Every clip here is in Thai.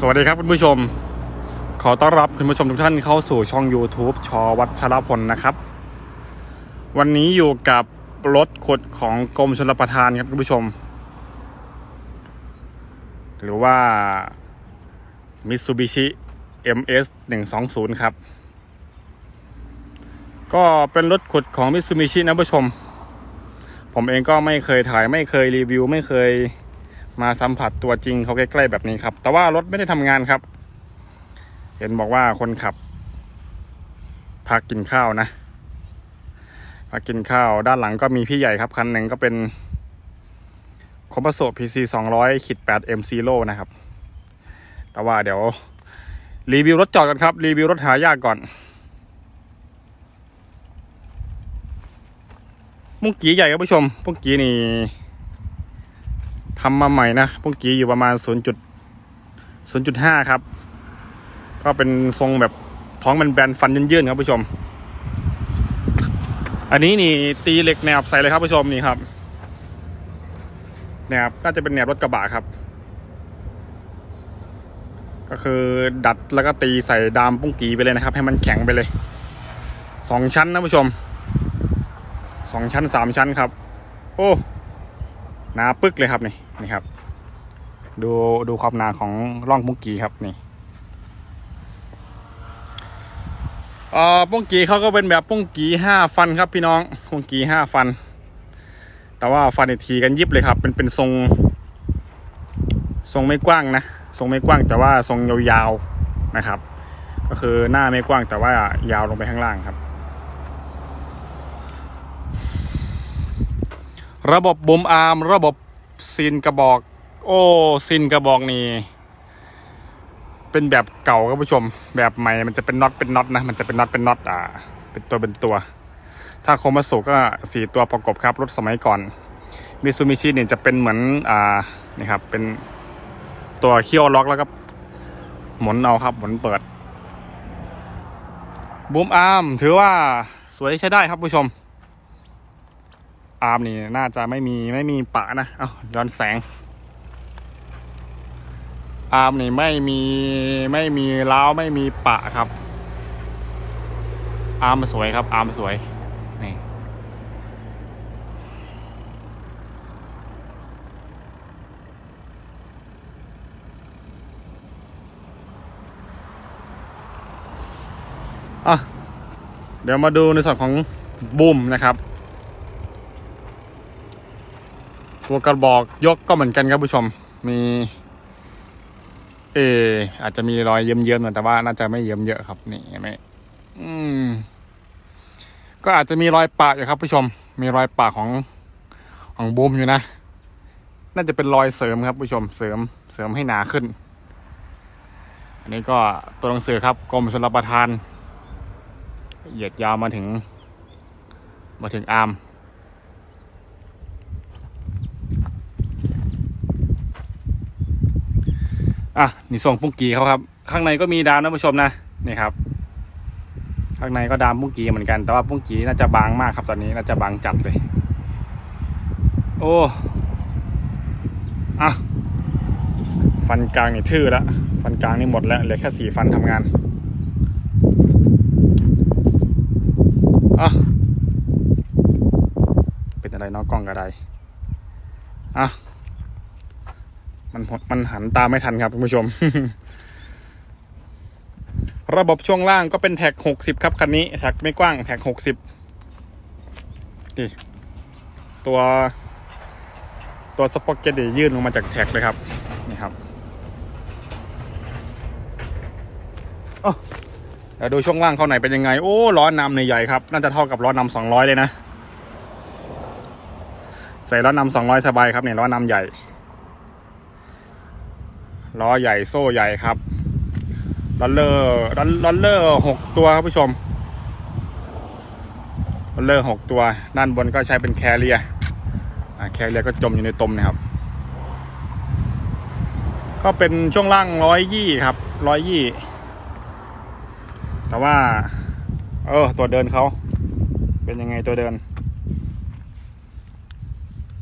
สวัสดีครับคุณผู้ชม ขอต้อนรับคุณผู้ชมทุกท่านเข้าสู่ช่อง YouTube ชอวัชรพลนะครับ วันนี้อยู่กับรถขุดของกรมชลประทานครับคุณผู้ชม หรือว่า Mitsubishi MS 120 ครับ ก็เป็นรถขุดของ Mitsubishi นะผู้ชม ผมเองก็ไม่เคยถ่ายไม่เคยรีวิว ไม่เคย มาสัมผัสตัวจริงเขาใกล้ๆแบบนี้ครับ แต่ว่ารถไม่ได้ทำงานครับ เห็นบอกว่าคนขับ พักกินข้าวนะพักกินข้าวด้านหลังก็มีพี่ใหญ่ครับ คันหนึ่งก็เป็นคอม p พ s o PC 200ขีด8 M Zero นะครับ แต่ว่าเดี๋ยว รีวิวรถจอดกันครับ รีวิวรถหายากก่อนมุ้งกี้ใหญ่ครับผู้ชมมุ้งกี้นี่ ทำมาใหม่นะพวกกี้อยู่ประมาณ 0 0.5 ครับ ก็เป็นทรงแบบท้องมันแบนฟันยื่นๆครับผู้ชม อันนี้นี่ตีเหล็กแนบใส่เลยครับผู้ชมนี่ครับแนบน่าจะเป็นแนบรถกระบะครับ ก็คือดัดแล้วก็ตีใส่ดามปุ้งกีไปเลยนะครับ ให้มันแข็งไปเลยสองชั้นนะผู้ชมสองชั้นสามชั้นครับ โอ้ หนาปึ๊กเลยครับนี่นี่ครับ ดูดูความหนาของร่องปุ้งกีครับนี่เอ่อปุ้งกีเขาก็เป็นแบบปุ้งกีห้าฟันครับพี่น้องปุ้งกีห้าฟัน แต่ว่าฟันอีกทีกันยิบเลยครับ เป็นเป็นทรง ทรงไม่กว้างนะทรงไม่กว้างแต่ว่าทรงยาวๆนะครับ ก็คือหน้าไม่กว้างแต่ว่ายาวลงไปข้างล่างครับ ระบบบุมอาร์มระบบซีนกระบอก โอ้ซีนกระบอกนี่เป็นแบบเก่าครับผู้ชม แบบใหม่มันจะเป็นน็อตเป็นน็อตนะ มันจะเป็นน็อตเป็นน็อตอ่า เป็นตัวเป็นตัว ถ้าโคมาสุก็สี่ตัวประกบครับ รถสมัยก่อนมิซูมิชิเนี่ยจะเป็นเหมือนอ่านี่ครับ เป็นตัวเคี่ยวล็อกแล้วก็หมุนเอาครับหมุนเปิดบูมอาร์มถือว่าสวยใช้ได้ครับผู้ชม อาร์มนี่น่าจะไม่มีไม่มีปะนะ เอาย้อนแสง อาร์มนี่ไม่มีไม่มีล้าวไม่มีปะครับ อาร์มสวยครับ อาร์มสวย นี่ อะ เดี๋ยวมาดูในส่วนของบูมนะครับ ตัวกระบอกยกก็เหมือนกันครับผู้ชม มี เอออาจจะมีรอยเยิ้มๆหน่อยแต่ว่าน่าจะไม่เยิ้มเยอะครับนี่เห็นไหมอืม ก็อาจจะมีรอยปะอยู่ครับผู้ชม มีรอยปะของของบูมอยู่นะน่าจะเป็นรอยเสริมครับผู้ชมเสริมเสริมให้หนาขึ้น อันนี้ก็ตัวหนังสือครับกรมชลประทานเหยียดยาวมาถึง มาถึงอาร์ม อะนี่ส่งปุ้งกีเขาครับ ข้างในก็มีดามนะผู้ชมนะนี่ครับ ข้างในก็ดามปุ้งกีเหมือนกัน แต่ว่าปุ้งกีน่าจะบางมากครับตอนนี้น่าจะบางจัดเลย โอ้อะฟันกลางนี่ทื่อแล้วฟันกลางนี่หมดแล้วเหลือแค่สี่ฟันทำงานอะเป็นอะไรน้องกล้องกระไดอะ มันหดมันหันตามไม่ทันครับคุณผู้ชม ระบบช่วงล่างก็เป็นแท็กหกสิบครับคันนี้แท็กไม่กว้างแท็กหกสิบนี่ตัวตัวสปอกเกตยื่นลงมาจากแท็กเลยครับ นี่ครับโอ้เดี๋ยวดูช่วงล่างเข้าไหนเป็นยังไง โอ้ล้อนำในยใหญ่ครับ น่าจะเท่ากับล้อนำสองร้อยเลยนะ ใส่ล้อนำสองร้อยสบายครับเนี่ยล้อนำใหญ่ ล้อใหญ่โซ่ใหญ่ครับลอนเลอร์ลอนลเลอร์หกตัวครับผู้ชมลอนเลอร์หกตัว ด้านบนก็ใช้เป็นแคเรียอ่าแคเรียก็จมอยู่ในตมนะครับ ก็เป็นช่วงล่างร้อยยี่ครับร้อยยี่แต่ว่า เออ ตัวเดินเขาเป็นยังไงตัวเดิน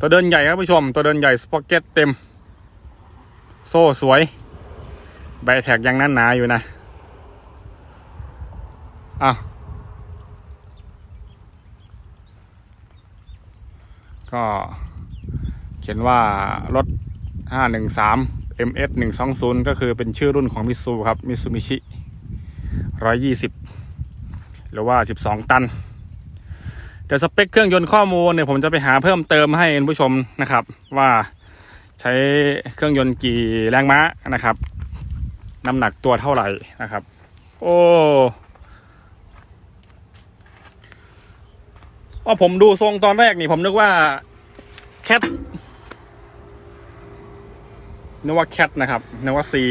ตัวเดินใหญ่ครับผู้ชม ตัวเดินใหญ่สปอเก็ตเต็ม โซ่สวย ใบแท็กยังนั่นหนาอยู่นะอ้าวก็เขียนว่ารถ 513 MS 120 ก็คือเป็นชื่อรุ่นของมิซูครับมิซูมิชิ120 หรือว่า 12 ตัน เดี๋ยวสเปคเครื่องยนต์ข้อมูลเนี่ยผมจะไปหาเพิ่มเติมให้คุณผู้ชมนะครับว่า ใช้เครื่องยนต์กี่แรงม้านะครับ น้ำหนักตัวเท่าไหร่นะครับ โอ้ว่าผมดูทรงตอนแรกนี่ผมนึกว่าแคทนึกว่าแคทนะครับนึกว่าซี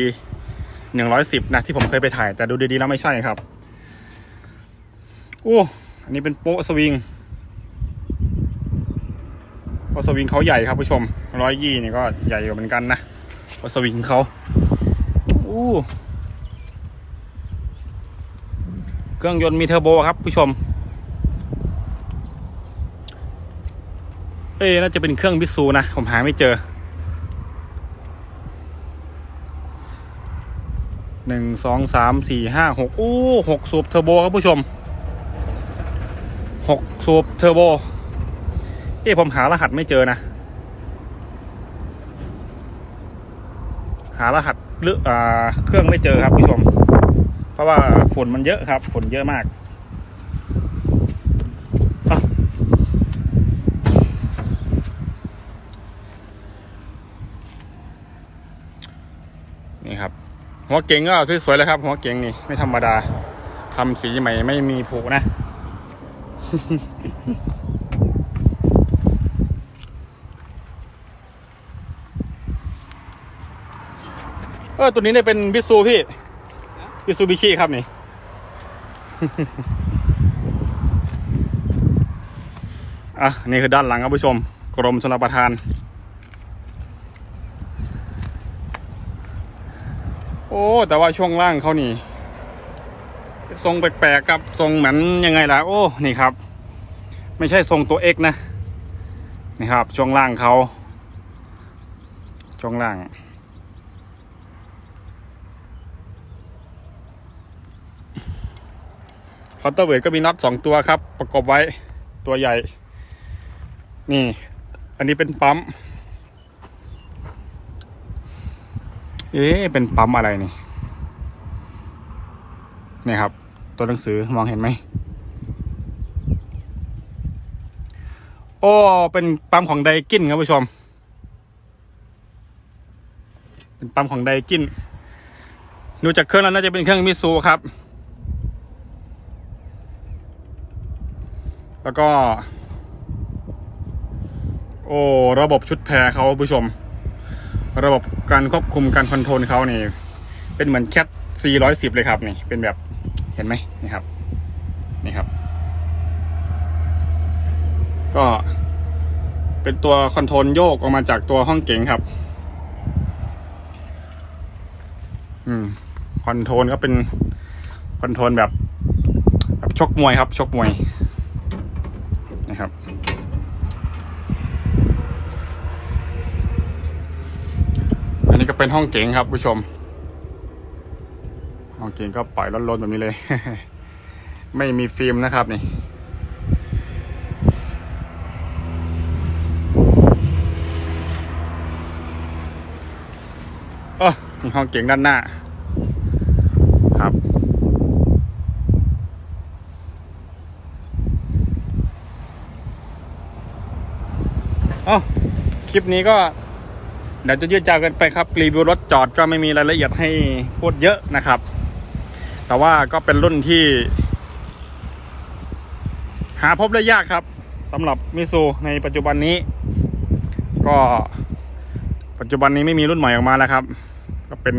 หนึ่งร้อยสิบนะที่ผมเคยไปถ่ายแต่ดูดีๆแล้วไม่ใช่ครับโอ้อันนี้เป็นโป๊ะสวิง โอสวิงเขาใหญ่ครับผู้ชมร้อยยี่นี่ก็ใหญ่กว่เหมือนกันนะโอสวิงเขาอู้เครื่องยนต์มีเทอร์โบครับผู้ชม เอ้น่าจะเป็นเครื่องบิสูนะ ผมหาไม่เจอหนึ่งสองสามสี่ห้าหกอู้หกสูบเทอร์โบครับผู้ชมหกสูบเทอร์โบ เอ้ผมหารหัสไม่เจอนะ หารหัสหรืออ่าเครื่องไม่เจอครับผู้ชม เพราะว่าฝนมันเยอะครับ ฝนเยอะมากอะนี่ครับ หัวเก่งก็สวยๆเลยครับ หัวเก่งนี่ไม่ธรรมดาทำสีใหม่ไม่มีผุนะ เออตัวนี้เนี่ยเป็นบิซูพี่บิซูบิชิครับนี่ อะ นี่คือด้านหลังครับผู้ชม กรมชลประทาน โอ้ แต่ว่าช่วงล่างเขานี่ทรงแปลกๆกับทรงเหมือนยังไงล่ะ โอ้ นี่ครับ ไม่ใช่ทรงตัว X นะ นี่ครับ ช่วงล่างเขาช่วงล่าง อนเตอร์เวทก็มีน็อตสองตัวครับ ประกอบไว้ตัวใหญ่ นี่ อันนี้เป็นปั๊ม เอ๊ะเป็นปั๊มอะไรนี่ นี่ครับ ตัวหนังสือมองเห็นไหม โอ้ เป็นปั๊มของไดกินครับผู้ชม เป็นปั๊มของไดกิน ดูจากเครื่องแล้วน่าจะเป็นเครื่องมิซูครับ แล้วก็ โอ้ระบบชุดแพรเขาผู้ชม ระบบการควบคุมการคอนโทรลเขานี่ เป็นเหมือนแคท410 เลยครับ นี่เป็นแบบเห็นไหมนี่ครับ นี่ครับ ก็เป็นตัวคอนโทรลโยกออกมาจากตัวห้องเก๋งครับ อืมคอนโทรลก็เป็นคอนโทรลแบบ แบบชกมวยครับ ชกมวย นะครับ อันนี้ก็เป็นห้องเก๋งครับผู้ชม ห้องเก๋งก็ปล่อยล้นๆแบบนี้เลย ไม่มีฟิล์มนะครับนี่เออห้องเก๋งด้านหน้า ครับ อ๋อคลิปนี้ก็เดี๋ยวจะยืดยาวกันไปครับ รีวิวรถจอดก็ไม่มีรายละเอียดให้พูดเยอะนะครับ แต่ว่าก็เป็นรุ่นที่ หาพบได้ยากครับสำหรับมิซูในปัจจุบันนี้ ก็ปัจจุบันนี้ไม่มีรุ่นใหม่ออกมาแล้วครับ ก็เป็น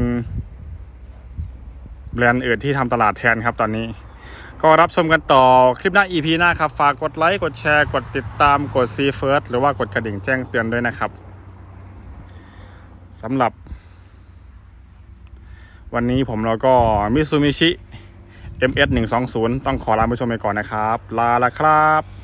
แบรนด์อื่นที่ทำตลาดแทนครับตอนนี้ ก็รับชมกันต่อคลิปหน้า EP หน้าครับ ฝากกดไลค์กดแชร์ กดติดตามกดซีเฟิร์สหรือว่ากดกระดิ่งแจ้งเตือนด้วยนะครับสำหรับ วันนี้ผมเราก็มิซูมิชิ MS 120 ต้องขอลาผู้ชมไปก่อนนะครับ ลาละครับ